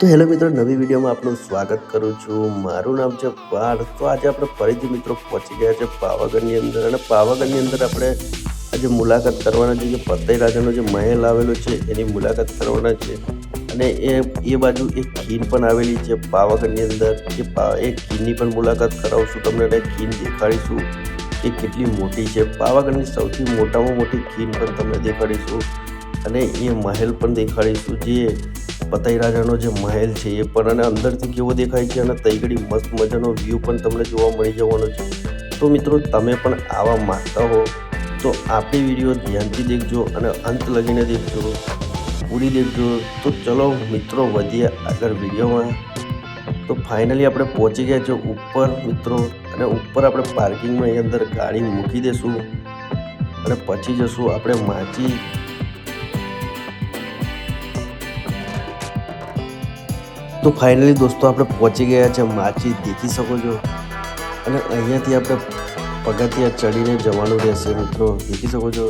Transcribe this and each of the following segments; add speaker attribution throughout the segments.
Speaker 1: તો હેલો મિત્રો, નવી વિડીયોમાં આપનું સ્વાગત કરું છું. મારું નામ છે પાર તો આજે આપણે ફરીથી મિત્રો પહોંચી ગયા છે પાવાગઢની અંદર. અને પાવાગઢની અંદર આપણે આજે મુલાકાત કરવાના છે જે પતઈ રાજાનો જે મહેલ આવેલો છે, એની મુલાકાત કરવાના છે. અને એ એ બાજુ એક ખીણ પણ આવેલી છે પાવાગઢની અંદર. એ પા, એ ખીણની પણ મુલાકાત કરાવશું તમને અને ખીણ દેખાડીશું કે કેટલી મોટી છે. પાવાગઢની સૌથી મોટામાં મોટી ખીણ પણ તમને દેખાડીશું. અને એ મહેલ પણ દેખાડીશું જે પતઈ રાજાનો જે મહેલ છે એ પણ અને અંદરથી કેવો દેખાય છે અને તૈગડી મસ્ત મજાનો વ્યૂ પણ તમને જોવા મળી જવાનો છે. તો મિત્રો, તમે પણ આવા માગતા હો, તો આપણી વીડિયો ધ્યાનથી દેખજો અને અંત લગીને દેખજો. પૂરી દેખજો. તો ચલો મિત્રો, વધીએ આગળ વિડીયોમાં. તો ફાઇનલી આપણે પહોંચી ગયા છે ઉપર, મિત્રો. અને ઉપર આપણે પાર્કિંગમાં એ અંદર ગાડી મૂકી દઈશું અને પછી જશું આપણે માચી તો ફાઇનલી દોસ્તો આપણે પહોંચી ગયા છે માચી દેખી શકો છો. અને અહીંયાથી આપણે પગથિયા ચડીને જવાનું રહેશે મિત્રો, દેખી શકો છો.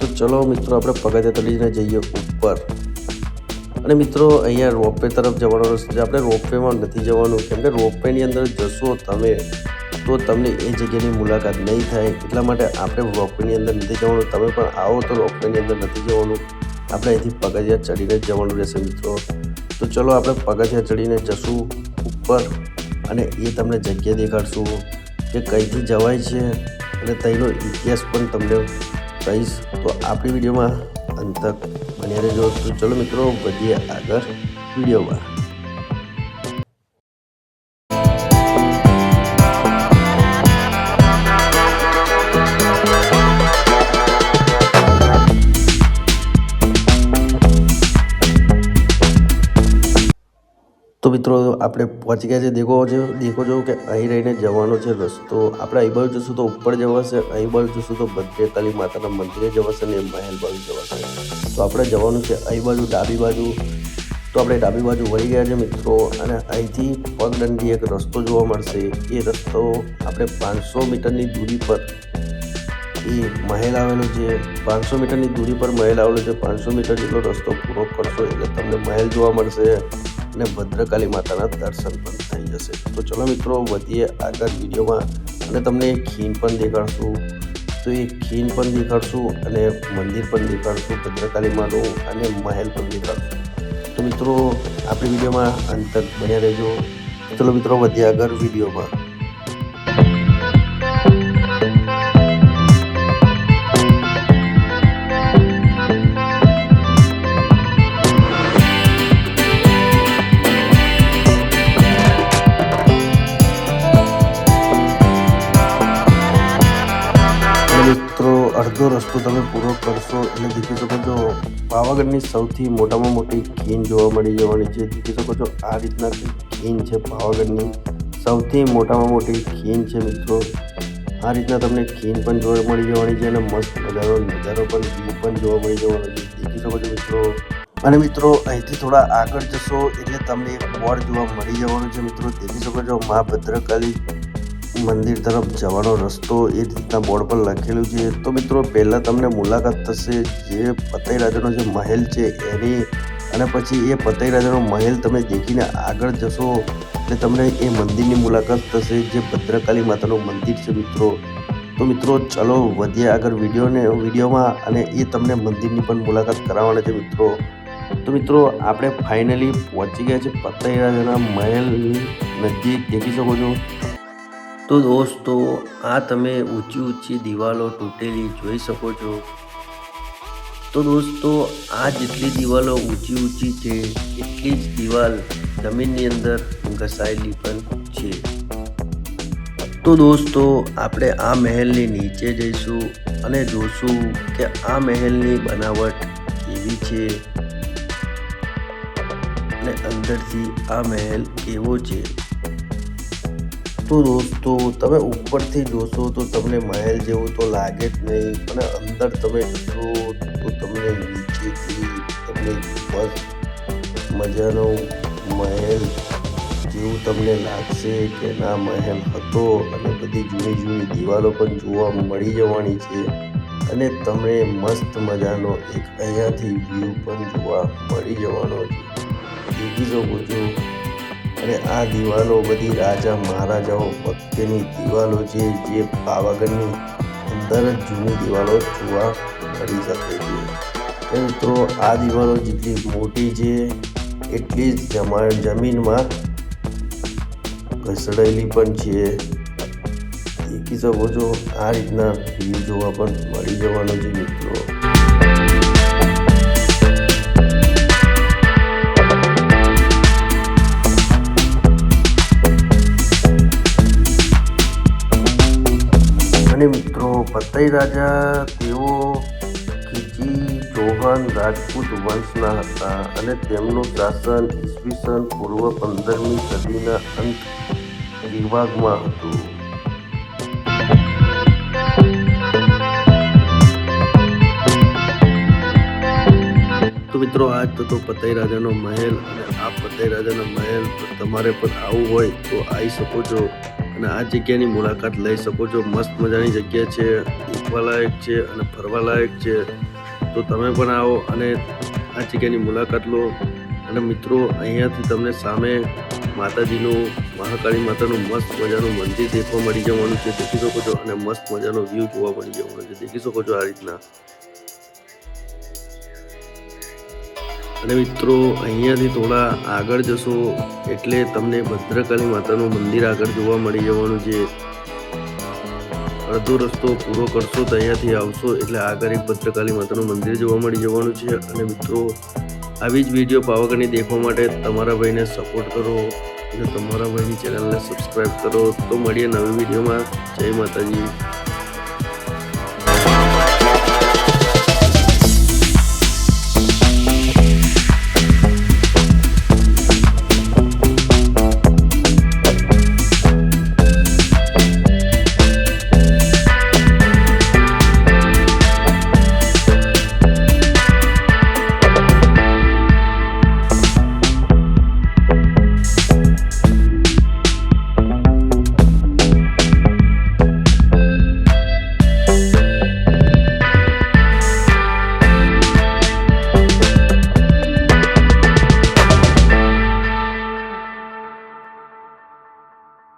Speaker 1: તો ચલો મિત્રો, આપણે પગથિયા ચડીને જઈએ ઉપર. અને મિત્રો, અહીંયા રોપવે તરફ જવાનો રસ્તો છે. આપણે રોપવેમાં નથી જવાનું. કેમ કે રોપવેની અંદર જશો તમે, તો તમને એ જગ્યાની મુલાકાત નહીં થાય. એટલા માટે આપણે રોપવેની અંદર નથી જવાનું. તમે પણ આવો તો રોપવેની અંદર નથી જવાનું. આપણે અહીંથી પગથિયા ચડીને જવાનું રહેશે મિત્રો. તો ચલો આપણે પગથિયા ચડીને જશું ઉપર અને એ તમને જગ્યા દેખાડશું કે કઈથી જવાય છે અને તેનો ઇતિહાસ પણ તમને કહીશ. તો આપણી વિડીયોમાં અંતક તક બન્યા રહેજો. તો ચલો મિત્રો, વધીએ આગળ વિડીયોમાં. તો મિત્રો, આપણે પહોંચી ગયા છે. દેખો છો દેખો છો કે અહીં રહીને જવાનો છે રસ્તો. આપણે અહીં બાજુ જશું તો ઉપર જવાશે, અહીં બાજુ જશું તો ભદ્રેકાલી માતાના મંદિરે જવાશે ને મહેલ બાજુ જવાશે. તો આપણે જવાનું છે અહીં બાજુ, ડાબી બાજુ. તો આપણે ડાબી બાજુ વળી ગયા છે મિત્રો, અને અહીંથી પગદંડી એક રસ્તો જોવા મળશે. એ રસ્તો આપણે પાંચસો મીટરની દૂરી પર એ મહેલ આવેલો છે. પાંચસો મીટરની દૂરી પર મહેલ આવેલો છે. પાંચસો મીટર જેટલો રસ્તો પૂરો કરશો એટલે તમને મહેલ જોવા મળશે. અને ભદ્રકાલી માતાના દર્શન પણ થઈ જશે. તો ચલો મિત્રો, વધીએ આગળ વિડીયોમાં અને તમને એક ખીણ પણ દેખાડશું. તો એ ખીણ પણ દેખાડશું અને મંદિર પણ દેખાડશું, ભદ્રકાલી માનું અને મહેલ પણ દેખાડશું. તો મિત્રો, આપણી વિડીયોમાં અંત તક બન્યા રહેજો. ચલો મિત્રો, વધીએ આગળ વિડીયોમાં. અડધો રસ્તો તમે પૂરો કરશો એટલે દેખી શકો છો પાવાગઢની સૌથી મોટામાં મોટી ખીણ જોવા મળી જવાની છે. દેખી શકો છો આ રીતના ખીણ છે પાવાગઢની. સૌથી મોટામાં મોટી ખીણ છે મિત્રો. આ રીતના તમને ખીણ પણ જોવા મળી જવાની છે અને મસ્ત નજારો નજારો પણ વ્યૂ પણ જોવા મળી જવાનો છે. દેખી શકો છો મિત્રો. અને મિત્રો, અહીંથી થોડા આગળ જશો એટલે તમને એક બોર્ડ જોવા મળી જવાનું છે મિત્રો. દેખી શકો છો મા ભદ્રકાલી મંદિર તરફ જવાનો રસ્તો એ રીતના બોર્ડ પર લખેલું છે. તો મિત્રો, પહેલાં તમને મુલાકાત થશે જે પતઈ રાજાનો જે મહેલ છે એની, અને પછી એ પતઈ રાજાનો મહેલ તમે દેખીને આગળ જશો એટલે તમને એ મંદિરની મુલાકાત થશે, જે ભદ્રકાલી માતાનું મંદિર છે મિત્રો. તો મિત્રો, ચલો વધીએ આગળ વિડીયોને, વિડીયોમાં, અને એ તમને મંદિરની પણ મુલાકાત કરાવવાના છે મિત્રો. તો મિત્રો, આપણે ફાઇનલી પહોંચી ગયા છે પતઈ રાજાના મહેલ નજીક. દેખી શકો છો? તો દોસ્તો, આ તમે ઊંચી ઊંચી દિવાલો તૂટેલી જોઈ શકો છો. તો દોસ્તો, આ જેટલી દિવાલો ઊંચી ઊંચી છે, એટલી જ દિવાલ જમીનની અંદર ઘસાયેલી પણ છે. તો દોસ્તો, આપણે આ મહેલની નીચે જઈશું અને જોશું કે આ મહેલની બનાવટ કેવી છે અને અંદરથી આ મહેલ કેવો છે. તો દોસ્તો, તમે ઉપરથી જોશો તો તમને મહેલ જેવું તો લાગે જ નહીં અને અંદર તમે જશો તો તમને નીચેથી તમને મસ્ત મજાનો મહેલ જેવું તમને લાગશે કે ના, મહેલ હતો અને બધી જૂની જૂની દિવાલો પણ જોવા મળી જવાની છે અને તમને મસ્ત મજાનો એક અહીંયાથી વ્યૂ પણ જોવા મળી જવાનો છે દેખી શકો છો. અને આ દિવાલો બધી રાજા મહારાજાઓ વખતેની દિવાલો છે, જે પાવાગઢની અંદર જ જૂની દિવાલો જોવા મળી શકે છે. મિત્રો, આ દિવાલો જેટલી મોટી છે, એટલી જ જમા, જમીનમાં ઘસડાયેલી પણ છે. દેખી શકો છો, આ રીતના વ્યૂ જોવા પણ મળી જવાનો છે મિત્રો. પતઈ રાજા તેઓ ખીજી ચૌહાણ રાજપૂત વંશના હતા અને તેમનું શાસન ઈસવીસન પૂર્વ પંદરમી સદીના અંત વિભાગમાં હતું. તો મિત્રો આજ તો પતઈ રાજાનો મહેલ અને આ પતઈ રાજાનો મહેલ તમારે પણ આવવું હોય તો આવી શકો છો. અને આ જગ્યાની મુલાકાત લઈ શકો છો. મસ્ત મજાની જગ્યા છે દેખવાલાયક છે અને ફરવાલાયક છે. તો તમે પણ આવો અને આ જગ્યાની મુલાકાત લો. અને મિત્રો, અહીંયાથી તમને સામે માતાજીનું, મહાકાળી માતાનું મસ્ત મજાનું મંદિર દેખવા મળી જવાનું છે. દેખી શકો છો અને મસ્ત મજાનો વ્યૂ જોવા મળી જવાનો છે. દેખી શકો છો આ રીતના. અને મિત્રો, અહીંયાથી થોડા આગળ જશો એટલે તમને ભદ્રકાળી માતાનું મંદિર આગળ જોવા મળી જવાનું છે. અડધો રસ્તો પૂરો કરશો તો અહીંયાથી આવશો એટલે આગળ એક ભદ્રકાળી માતાનું મંદિર જોવા મળી જવાનું છે. અને મિત્રો, આવી જ વીડિયો પાવાગઢની દેખવા માટે તમારા ભાઈને સપોર્ટ કરો અને તમારા ભાઈની ચેનલને સબસ્ક્રાઈબ કરો. તો મળીએ નવી વિડીયોમાં. જય માતાજી.